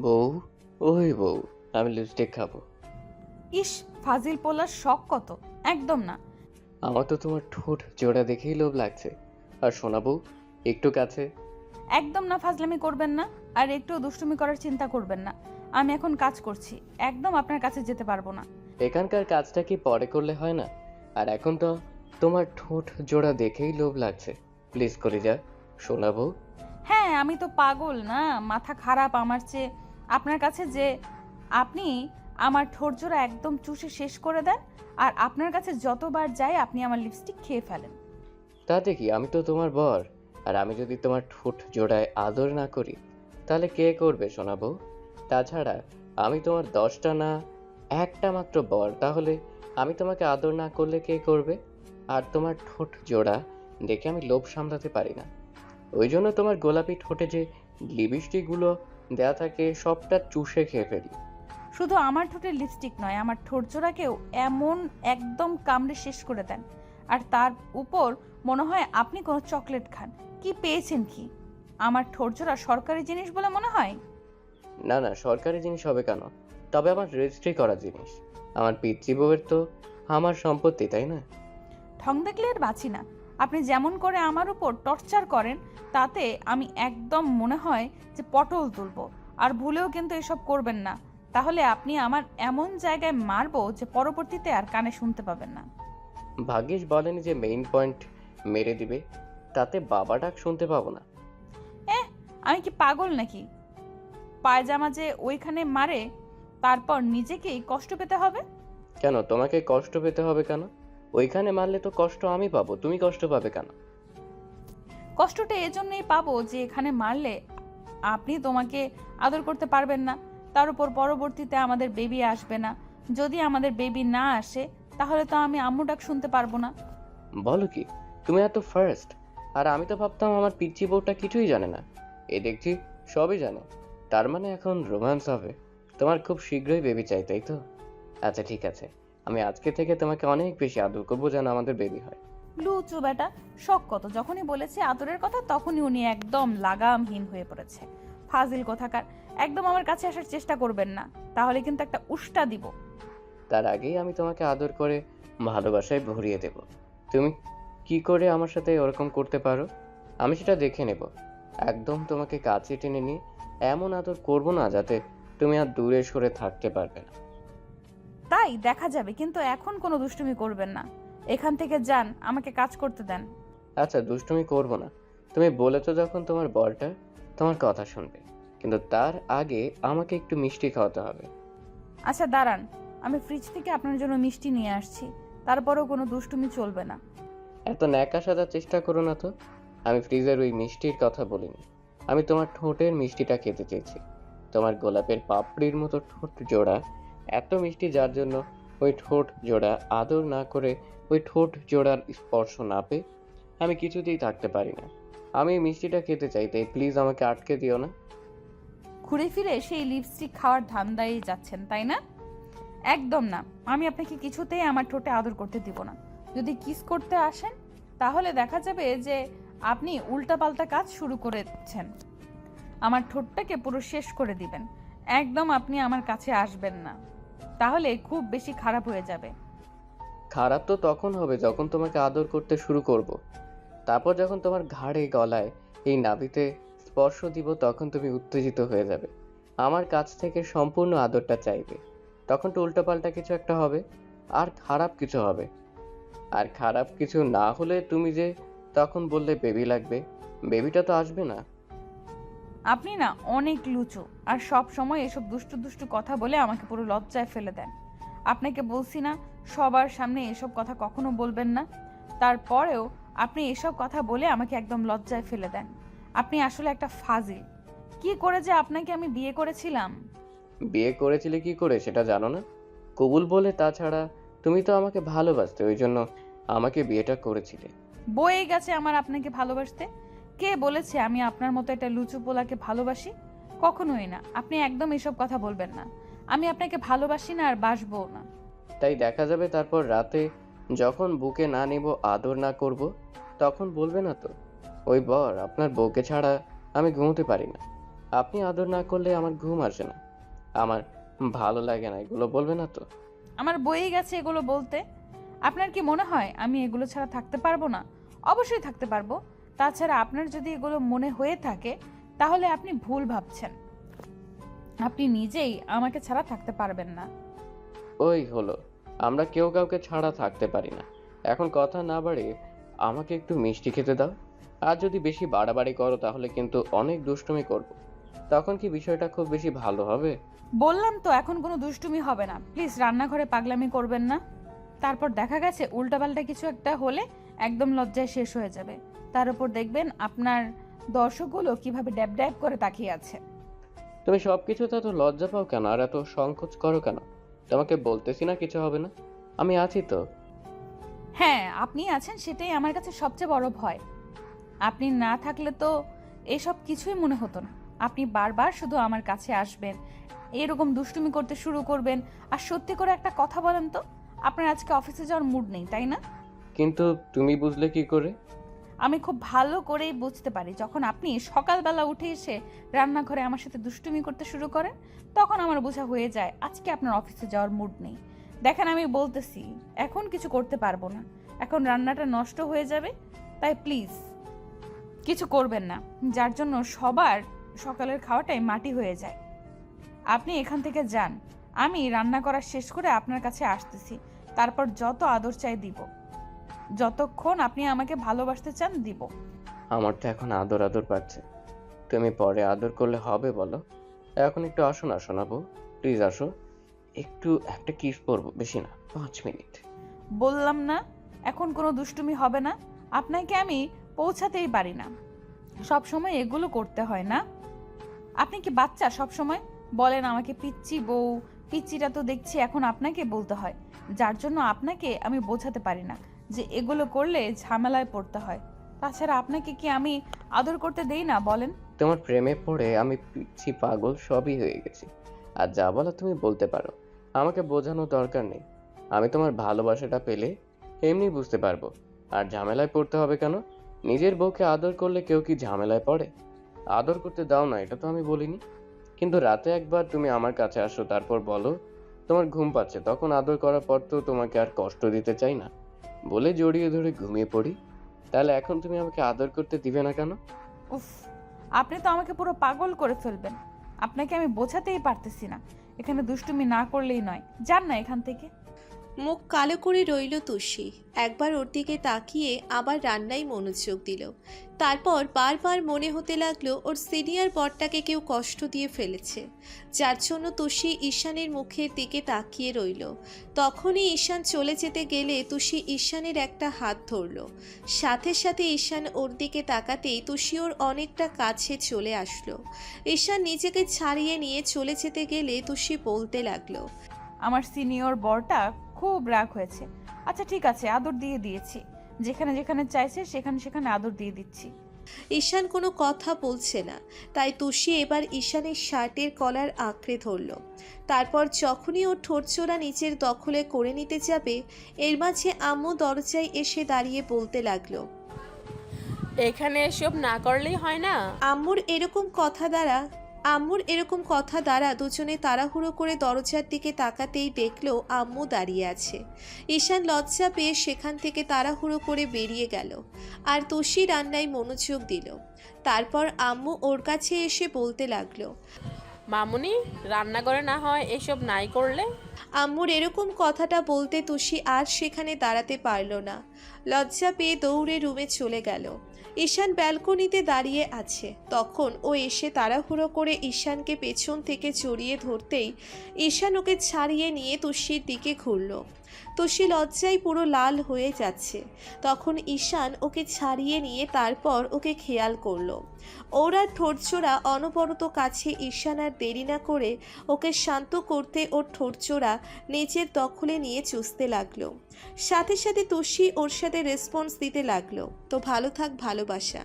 বউ ওই বউ আমি লিপস্টিক খাব। ইস ফাজিল পোলার শখ কত? একদম না। আমার তো তোমার ঠোঁট জোড়া দেখেই লোভ লাগছে। আর শোনা বউ একটু কাছে। একদম না ফাজলামি করবেন না। আর একটু দুষ্টুমি করার চিন্তা করবেন না। আমি এখন কাজ করছি। একদম আপনার কাছে যেতে পারব না। এখানকার কাজটা কি পরে করলে হয় না? আর এখন তো তোমার ঠোঁট জোড়া দেখেই লোভ লাগছে। প্লিজ করে যা শোনা বউ। হ্যাঁ আমি তো পাগল না। মাথা খারাপ আমার চেয়ে আপনার কাছে যে আপনি আমার ঠোরজোড়া একদম চুষে শেষ করে দেন আর আপনার কাছে যতবার যাই আপনি আমার লিপস্টিক খেয়ে ফেলেন। তাতে কি? আমি তো তোমার বর। আর আমি যদি তোমার ঠোঁট জোড়ায় আদর না করি, তাহলে কে করবে শোনা বউ তাছাড়া আমি তোমার দশটা না, একটা মাত্র বর, তাহলে আমি তোমাকে আদর না করলে কে করবে? আর তোমার ঠোঁট জোড়া দেখে আমি লোভ সামলাতে পারি না। ওই জন্য তোমার গোলাপি ঠোঁটে যে লিপস্টিকগুলো দেয়া থাকে সবটা চুষে খেয়ে ফেলি। শুধু আমার ঠোঁটের লিপস্টিক নয় আমার ঠোরজোড়াকেও এমন একদম কামড়ে শেষ করে দেন। আর তার উপর মনে হয় আপনি কোনো চকলেট খান। কি পেয়েছেন কি? আমার ঠোরজোড়া সরকারি জিনিস বলে মনে হয়? না না সরকারি জিনিস হবে কেন? তবে আমার রেজিস্ট্রি করা জিনিস। আমার পিতৃ বউয়ের তো আমার সম্পত্তি তাই না ঠং দেখলে আর বাঁচি না। আপনি যেমন করে আমার উপর টর্চার করেন তাতে আমি একদম মনে হয় যে পটল তুলবো। আর ভুলেও কিন্তু এসব করবেন না। তাহলে আপনি আমার এমন জায়গায় মারবো যে পরবর্তীতে আর কানে শুনতে পাবেন না। ভাগ্যিস বলেনি যে মেইন পয়েন্ট মেরে দিবে। তাতে বাবা ডাক শুনতে পাবো না। এহ আমি কি পাগল নাকি? পায়জামা যে ওইখানে মারে তারপর নিজেকেই কষ্ট পেতে হবে? কেন তোমাকে কষ্ট পেতে হবে কেন? ওইখানে মারলে তো কষ্ট আমি পাবো। তুমি কষ্ট পাবে কেন? কষ্টটা এজন্যই পাবো যে এখানে মারলে আপনি তোমাকে আদর করতে পারবেন না। তার উপর পরবর্তীতে আমাদের বেবি আসবে না। যদি আমাদের বেবি না আসে তাহলে তো আমি আম্মু ডাক শুনতে পারব না। বলো কি তুমি এত ফার্স্ট আর আমি তো ভাবতাম আমার পিচ্ছি বউটা কিছুই জানে না। এ দেখছি সবই জানে। তার মানে এখন রোম্যান্স হবে। তোমার খুব শীঘ্রই বেবি চাই তাই তো? আচ্ছা ঠিক আছে। আমি আজকে থেকে তোমাকে অনেক বেশি আদর করব যেন আমাদের বেবি হয়। লুচু বেটা শখ কত? যখনই বলেছে আদরের কথা তখনই উনি একদম লাগামহীন হয়ে পড়েছে। ফাজিল কোথাকার? একদম আমার কাছে আসার চেষ্টা করবেন না। তাহলে কিন্তু একটা উষ্টা দিব। তার আগেই আমি তোমাকে আদর করে ভালোবাসায় ভরিয়ে দেব। তুমি কি করে আমার সাথে ওরকম করতে পারো? আমি সেটা দেখে নেব। একদম তোমাকে কাছে টেনে নিয়ে এমন আদর করব না যাতে তুমি আর দূরে সরে থাকতে পারবে না। তাই দেখা যাবে কিন্তু এখন কোনো দুষ্টুমি করবেন না। এখান থেকে যান আমাকে কাজ করতে দেন। আচ্ছা দুষ্টুমি করব না। তুমি বলেছ যখন তোমার বলটা তোমার কথা শুনবে কিন্তু তার আগে আমাকে একটু মিষ্টি খাওয়াতে হবে। আচ্ছা দাঁড়ান। আমি ফ্রিজ থেকে আপনার জন্য মিষ্টি নিয়ে আসছি। তারপরেও কোনো দুষ্টুমি চলবে না। এত ন্যাকা সাজার চেষ্টা করো না তো। আমি ফ্রিজের ওই মিষ্টির কথা বলিনি। আমি তোমার ঠোঁটের মিষ্টিটা খেতে চেয়েছি। তোমার গোলাপের পাপড়ির মতো ঠোঁট জোড়া এত মিষ্টি যার জন্য ওই ঠোঁট জোড়া আদর না করে ওই ঠোঁট জোড়ার স্পর্শ না পেয়ে আমি কিছুতেই থাকতে পারি না। আমি মিষ্টিটা খেতে চাই তাই প্লিজ আমাকে আটকে দিও না। ঘুরে ফিরে সেই লিপস্টিক খাওয়ার ধান্দায় যাচ্ছেন, তাই না? একদম না। আমি আপনাকে কিছুতেই আমার ঠোঁটে আদর করতে দিব না। যদি কিস করতে আসেন, তাহলে দেখা যাবে যে আপনি উল্টাপাল্টা কাজ শুরু করেছেন। আমার ঠোঁটটাকে পুরো শেষ করে দিবেন। একদম আপনি আমার কাছে আসবেন না। তাহলে খুব বেশি খারাপ হয়ে যাবে। খারাপ তো তখন হবে যখন তোমাকে আদর করতে শুরু করব। তারপর যখন তোমার ঘাড়ে, গলায় এই নাভিতে স্পর্শ দিব তখন তুমি উত্তেজিত হয়ে যাবে। আমার কাছ থেকে সম্পূর্ণ আদরটা চাইবে। তখন তো উল্টোপাল্টা কিছু একটা হবে, আর খারাপ কিছু হবে। আর খারাপ কিছু না হলে তুমি যে তখন বললে বেবি লাগবে, বেবিটা তো আসবে না। আপনি না অনেক লুচু আর সব সময় এসব দুষ্টু দুষ্টু কথা বলে আমাকে পুরো লজ্জায় ফেলে দেন। আপনাকে বলছি না সবার সামনে এসব কথা কখনো বলবেন না। তারপরেও আপনি এসব কথা বলে আমাকে একদম লজ্জায় ফেলে দেন। আপনি আসলে একটা ফাজিল। কি করে যে আপনাকে আমি বিয়ে করেছিলাম? বিয়ে করেছিলে কি করে সেটা জানো না? কবুল বলে তাছাড়া তুমি তো আমাকে ভালোবাসতে ওই জন্য আমাকে বিয়েটা করেছিলে। বয়ে গেছে আমার আপনাকে ভালোবাসতে? কে বলেছে আমি আপনার মতো একটা লুচু পোলাকে ভালোবাসি? কখনোই না। আপনি একদম এসব কথা বলবেন না। আমি আপনাকে ভালোবাসি না আর বাসবো না। তাই দেখা যাবে তারপর রাতে যখন বুকে না নিব আদর না করব তখন বলবে না তো ওই বর আপনার বউকে ছাড়া আমি ঘুমোতে পারি না। আপনি আদর না করলে আমার ঘুম আসে না। আমার ভালো লাগে না এগুলো বলবে না তো? আমার বইয়ে গেছে এগুলো বলতে। আপনার কি মনে হয় আমি এগুলো ছাড়া থাকতে পারব না? অবশ্যই থাকতে পারব। তাছাড়া আপনার যদি এগুলো মনে হয়ে থাকে তাহলে আপনি ভুল ভাবছেন। আপনি নিজেই আমাকে ছাড়া থাকতে পারবেন না। ওই হলো আমরা কেউ কাউকে ছাড়া থাকতে পারি না। এখন কথা না বাড়িয়ে আমাকে একটু মিষ্টি খেতে দাও। আর যদি বেশি বাড়াবাড়ি করো তাহলে কিন্তু অনেক দুষ্টুমি করব। তখন কি বিষয়টা খুব বেশি ভালো হবে? বললাম তো এখন কোনো দুষ্টুমি হবে না। প্লিজ রান্নাঘরে পাগলামি করবেন না। তারপর দেখা গেছে উল্টাপাল্টা কিছু একটা হলে একদম লজ্জায় শেষ হয়ে যাবে। তার উপর দেখবেন আপনার দর্শকগুলো কীভাবে ড্যাব ড্যাব করে তাকিয়ে আছে। তুমি সব কিছুতে এত লজ্জা পাও কেন? আর এত সংকোচ করো কেন? তোমাকে বলতেছি না কিছু হবে না? আমি আছি তো। হ্যাঁ আপনি আছেন সেটাই আমার কাছে সবচেয়ে বড় ভয়। আপনি না থাকলে তো এসব কিছুই মনে হতো না। আপনি বারবার শুধু আমার কাছে আসবেন এরকম দুষ্টুমি করতে শুরু করবেন। আর সত্যি করে একটা কথা বলেন তো আপনার আজকে অফিসে যাওয়ার মুড নেই তাই না? কিন্তু তুমি বুঝলে কি করে? আমি খুব ভালো করেই বুঝতে পারি, যখন আপনি সকালবেলা উঠে এসে রান্নাঘরে আমার সাথে দুষ্টুমি করতে শুরু করেন, তখন আমার বোঝা হয়ে যায়, আজকে আপনার অফিসে যাওয়ার মুড নেই। দেখেন আমি বলতেছি, এখন কিছু করতে পারব না। এখন রান্নাটা নষ্ট হয়ে যাবে, তাই প্লিজ কিছু করবেন না। যার জন্য সবার সকালের খাওয়াটাই মাটি হয়ে যায়। আপনি এখান থেকে যান, আমি রান্না করা শেষ করে আপনার কাছে আসতেছি, তারপর যত আদর চাই দিব। যতক্ষণ আপনি আমাকে ভালোবাসতে চান দিব। আমার তো এখন আদর আদর পাচ্ছে। তুমি পরে আদর করলে হবে বলো। এখন একটু আসো না শোনাবো প্লিজ আসো একটু একটা কিস পরবো বেশি না পাঁচ মিনিট। বললাম না এখন কোনো দুষ্টুমি হবে না। আপনাকে আমি পৌঁছাতেই পারি না। সব সময় এগুলো করতে হয় না। আপনি কি বাচ্চা সব সময় বলেন আমাকে পিচ্ছি বউ পিচ্চিটা তো দেখছি এখন আপনাকে বলতে হয়। যার জন্য আপনাকে আমি বোঝাতে পারি না। যে এগুলো করলে ঝামেলায় পড়তে হয়। তাছাড়া আপনাকে কি আমি আদর করতে দেই না, বলেন? তোমার প্রেমে পড়ে আমি পিচ্ছি পাগল সবই হয়ে গেছি। আর যা বলো তুমি বলতে পারো। আমাকে বোঝানো দরকার নেই। আমি তোমার ভালোবাসাটা পেলে এমনি বুঝতে পারব। আর ঝামেলায় পড়তে হবে কেন? নিজের বউকে আদর করলে কেউ কি ঝামেলায় পড়ে? আদর করতে দাও না, এটা তো আমি বলিনি। কিন্তু রাতে একবার তুমি আমার কাছে আসো, তারপর বলো, তোমার ঘুম পাচ্ছে, তখন আদর করার পর তো তোমাকে আর কষ্ট দিতে চাই না। বলে জড়িয়ে ধরে ঘুমিয়ে পড়ি। তাহলে এখন তুমি আমাকে আদর করতে দিবে না কেন? উফ, আপনি তো আমাকে পুরো পাগল করে ফেলবেন। আপনাকে আমি বোঝাতেই পারতেছি না। এখানে দুষ্টুমি না করলেই নয়। যান না এখান থেকে। মুখ কালো করে রইল তুষি। একবার ওর দিকে তাকিয়ে আবার রান্নায় মনোযোগ দিল। তারপর বারবার মনে হতে লাগল ওর সিনিয়র বরটাকে কেউ কষ্ট দিয়ে ফেলেছে। যার জন্য তুষি ঈশানের মুখের দিকে তাকিয়ে রইল। তখনই ঈশান চলে যেতে গেলে তুষি ঈশানের একটা হাত ধরল। সাথে সাথে ঈশান ওর দিকে তাকাতেই তুষি ওর অনেকটা কাছে চলে আসলো। ঈশান নিজেকে ছাড়িয়ে নিয়ে চলে যেতে গেলে তুষি বলতে লাগল, আমার সিনিয়র বরটা খুব রাগ হয়েছে। আচ্ছা ঠিক আছে আদর দিয়ে দিয়েছি। যেখানে যেখানে চাইছে সেখানে সেখানে আদর দিয়ে দিচ্ছি। ঈশান কোনো কথা বলছে না। তাই তুষি এবার ঈশানের শার্টের কলার আঁকড়ে ধরল। তারপর যখনই ওর ঠোঁটচোরা নিচের দখলে করে নিতে যাবে এর মাঝে আম্মু দরজায় এসে দাঁড়িয়ে বলতে লাগল এখানে এসব না করলেই হয় না? আম্মুর এরকম কথা দ্বারা আম্মুর এরকম কথা দ্বারা দুজনে তাড়াহুড়ো করে দরজার দিকে তাকাতেই দেখল আম্মু দাঁড়িয়ে আছে। ঈশান লজ্জা পেয়ে সেখান থেকে তাড়াহুড়ো করে বেরিয়ে গেল আর তুষি রান্নায় মনোযোগ দিল। তারপর আম্মু ওর কাছে এসে বলতে লাগল মামুনি রান্না করে না হয় এসব নাই করলে? আম্মুর এরকম কথাটা বলতে তুষি আর সেখানে দাঁড়াতে পারল না। লজ্জা পেয়ে দৌড়ে রুমে চলে গেল। ঈশান ব্যালকনিতে দাঁড়িয়ে আছে। তখন ও এসে তাড়াহুড়ো করে ঈশানকে পেছন থেকে জড়িয়ে ধরতেই ঈশান ওকে ছাড়িয়ে নিয়ে তুষির দিকে ঘুরল। তুষি লজ্জায় পুরো লাল হয়ে যাচ্ছে। তখন ঈশান ওকে ছাড়িয়ে নিয়ে তারপর ওকে খেয়াল করল। ওরা ঠোঁটচোরা অনবরত কাছে ঈশান আর দেরি না করে ওকে শান্ত করতে ওর ঠোঁটচোরা নিজের দখলে নিয়ে চুষতে লাগল। সাথে সাথে তুষি ওর সাথে রেসপন্স দিতে লাগল। তো ভালো থাক, ভালোবাসা।